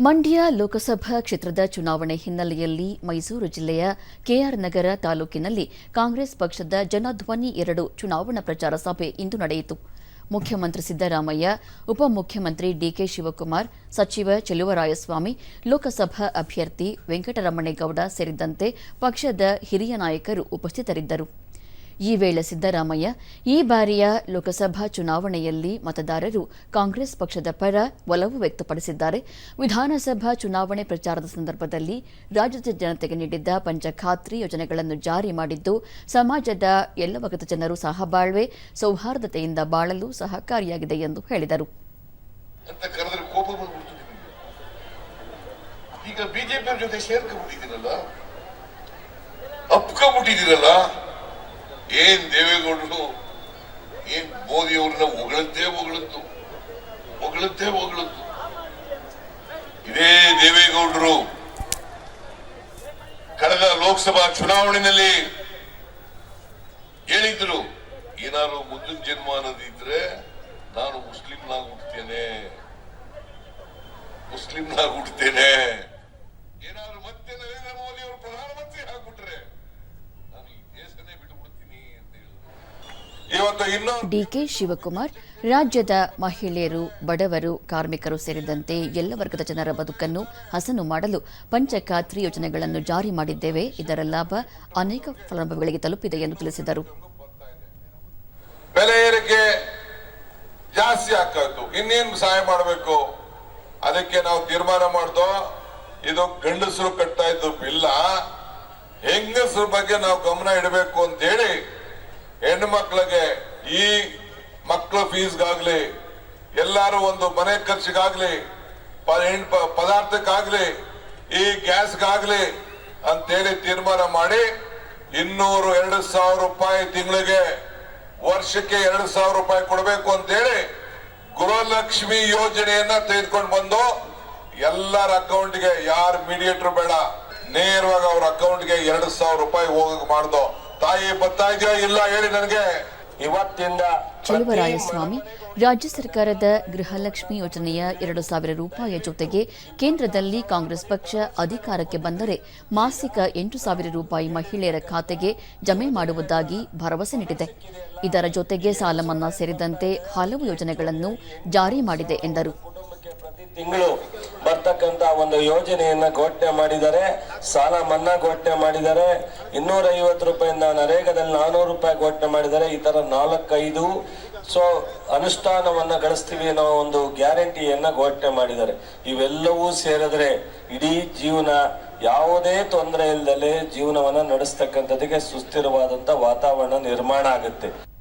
ಮಂಡ್ಯ ಲೋಕಸಭಾ ಕ್ಷೇತ್ರದ ಚುನಾವಣೆ ಹಿನ್ನೆಲೆಯಲ್ಲಿ ಮೈಸೂರು ಜಿಲ್ಲೆಯ ಕೆಆರ್ ನಗರ ತಾಲೂಕಿನಲ್ಲಿ ಕಾಂಗ್ರೆಸ್ ಪಕ್ಷದ ಜನಧ್ವನಿ ಎರಡು ಚುನಾವಣಾ ಪ್ರಚಾರ ಸಭೆ ಇಂದು ನಡೆಯಿತು. ಮುಖ್ಯಮಂತ್ರಿ ಸಿದ್ದರಾಮಯ್ಯ, ಉಪಮುಖ್ಯಮಂತ್ರಿ ಡಿಕೆ ಶಿವಕುಮಾರ್, ಸಚಿವ ಚೆಲುವರಾಯಸ್ವಾಮಿ, ಲೋಕಸಭಾ ಅಭ್ಯರ್ಥಿ ವೆಂಕಟರಮಣೇಗೌಡ ಸೇರಿದಂತೆ ಪಕ್ಷದ ಹಿರಿಯ ನಾಯಕರು ಉಪಸ್ಥಿತರಿದ್ದರು. ಈ ವೇಳೆ ಸಿದ್ದರಾಮಯ್ಯ, ಈ ಬಾರಿಯ ಲೋಕಸಭಾ ಚುನಾವಣೆಯಲ್ಲಿ ಮತದಾರರು ಕಾಂಗ್ರೆಸ್ ಪಕ್ಷದ ಪರ ಒಲವು ವ್ಯಕ್ತಪಡಿಸಿದ್ದಾರೆ. ವಿಧಾನಸಭಾ ಚುನಾವಣೆ ಪ್ರಚಾರದ ಸಂದರ್ಭದಲ್ಲಿ ರಾಜ್ಯದ ಜನತೆಗೆ ನೀಡಿದ್ದ ಪಂಚಖಾತ್ರಿ ಯೋಜನೆಗಳನ್ನು ಜಾರಿ ಮಾಡಿದ್ದು, ಸಮಾಜದ ಎಲ್ಲ ವರ್ಗದ ಜನರು ಸಹಬಾಳ್ವೆ ಸೌಹಾರ್ದತೆಯಿಂದ ಬಾಳಲು ಸಹಕಾರಿಯಾಗಿದೆ ಎಂದು ಹೇಳಿದರು. ಈಗ ಬಿಜೆಪಿ ಜೊತೆ ಏನ್ ದೇವೇಗೌಡರು? ಏನ್ ಮೋದಿ ಅವ್ರನ್ನ ಹೊಗಳದ್ದೇ ಹೊಗಳದ್ದು ಹೊಗಳದ್ದೇ ಹೊಗಳದ್ದು ಇದೇ ದೇವೇಗೌಡರು. ಕಳೆದ ಲೋಕಸಭಾ ಚುನಾವಣೆಯಲ್ಲಿ ಹೇಳಿದ್ರು, ಏನಾದ್ರು ಮುಂದಿನ ಜನ್ಮ ಅನ್ನೋದಿದ್ರೆ ಡಿಕೆ ಶಿವಕುಮಾರ್ ರಾಜ್ಯದ ಮಹಿಳೆಯರು ಬಡವರು ಕಾರ್ಮಿಕರು ಸೇರಿದಂತೆ ಎಲ್ಲ ವರ್ಗದ ಜನರ ಬದುಕನ್ನು ಹಸನು ಮಾಡಲು ಪಂಚಖಾತ್ರಿ ಯೋಜನೆಗಳನ್ನು ಜಾರಿ ಮಾಡಿದ್ದೇವೆ. ಇದರ ಲಾಭ ಅನೇಕ ಫಲಾನುಭವಿಗಳಿಗೆ ತಲುಪಿದೆ ಎಂದು ತಿಳಿಸಿದರು. ಬೆಲೆ ಏರಿಕೆ ಜಾಸ್ತಿ ಆಗ್ತಾ ಇನ್ನೇನು ಸಹಾಯ ಮಾಡಬೇಕು? ಅದಕ್ಕೆ ನಾವು ತೀರ್ಮಾನ ಮಾಡ್ದೋ? ಇದು ಗಂಡಸರು ಕಟ್ತಾ ಇದ್ದು ಬಿಲ್ಲ. ಹೆಂಗಸರ ಬಗ್ಗೆ ನಾವು ಗಮನ ಇಡಬೇಕು ಅಂತ ಹೇಳಿ ಹೆಣ್ಣು ಮಕ್ಕಳಿಗೆ ಈ ಮಕ್ಕಳ ಫೀಸ್ಗಾಗ್ಲಿ, ಎಲ್ಲಾರು ಒಂದು ಮನೆ ಖರ್ಚಿಗಾಗ್ಲಿ ಪದಾರ್ಥಕ್ಕಾಗ್ಲಿ, ಈ ಗ್ಯಾಸ್ಗಾಗ್ಲಿ ಅಂತೇಳಿ ತೀರ್ಮಾನ ಮಾಡಿ ಇನ್ನೂರು ಎರಡು ಸಾವಿರ ರೂಪಾಯಿ ತಿಂಗಳಿಗೆ ವರ್ಷಕ್ಕೆ ಎರಡು ಸಾವಿರ ರೂಪಾಯಿ ಕೊಡಬೇಕು ಅಂತೇಳಿ ಗೃಹಲಕ್ಷ್ಮಿ ಯೋಜನೆಯನ್ನ ತೆಗೆದುಕೊಂಡು ಬಂದು ಎಲ್ಲರ ಅಕೌಂಟ್ಗೆ, ಯಾರು ಮೀಡಿಯೇಟರ್ ಬೇಡ, ನೇರವಾಗಿ ಅವ್ರ ಅಕೌಂಟ್ಗೆ ಎರಡು ಸಾವಿರ ರೂಪಾಯಿ ಹೋಗಕ್ಕೆ ಮಾಡ್ದು. ತಾಯಿ ಬರ್ತಾ ಇದೆಯಾ ಇಲ್ಲ ಹೇಳಿ ನನಗೆ. ಇವತ್ತಿಂದ ಚೆಲುವರಾಯಸ್ವಾಮಿ ರಾಜ್ಯ ಸರ್ಕಾರದ ಗೃಹಲಕ್ಷ್ಮಿ ಯೋಜನೆಯ ಎರಡು ಸಾವಿರ ರೂಪಾಯಿಯ ಜೊತೆಗೆ ಕೇಂದ್ರದಲ್ಲಿ ಕಾಂಗ್ರೆಸ್ ಪಕ್ಷ ಅಧಿಕಾರಕ್ಕೆ ಬಂದರೆ ಮಾಸಿಕ ಎಂಟು ಸಾವಿರ ರೂಪಾಯಿ ಮಹಿಳೆಯರ ಖಾತೆಗೆ ಜಮೆ ಮಾಡುವುದಾಗಿ ಭರವಸೆ ನೀಡಿದೆ. ಇದರ ಜೊತೆಗೆ ಸಾಲ ಮನ್ನಾ ಸೇರಿದಂತೆ ಹಲವು ಯೋಜನೆಗಳನ್ನು ಜಾರಿ ಮಾಡಿದೆ ಎಂದರು. ತಿಂಗಳು ಬರ್ತಕ್ಕಂತ ಒಂದು ಯೋಜನೆಯನ್ನ ಘೋಷಣೆ ಮಾಡಿದ್ದಾರೆ ಸಾಲ ಮನ್ನಾ ಘೋಷಣೆ ಮಾಡಿದ್ದಾರೆ ಇನ್ನೂರ ಐವತ್ತು ರೂಪಾಯಿಂದ ನರೇಗಾದಲ್ಲಿ ನಾನೂರು ರೂಪಾಯಿ ಘೋಷಣೆ ಮಾಡಿದರೆ ಈ ತರ ನಾಲ್ಕೈದು, ಸೊ, ಅನುಷ್ಠಾನವನ್ನ ಗಳಿಸ್ತೀವಿ ಅನ್ನೋ ಒಂದು ಗ್ಯಾರಂಟಿಯನ್ನ ಘೋಷಣೆ ಮಾಡಿದ್ದಾರೆ. ಇವೆಲ್ಲವೂ ಸೇರಿದ್ರೆ ಇಡೀ ಜೀವನ ಯಾವುದೇ ತೊಂದರೆ ಇಲ್ಲದೆ ಜೀವನವನ್ನ ನಡೆಸ್ತಕ್ಕಂಥದ್ದಕ್ಕೆ ಸುಸ್ಥಿರವಾದಂತ ವಾತಾವರಣ ನಿರ್ಮಾಣ ಆಗುತ್ತೆ.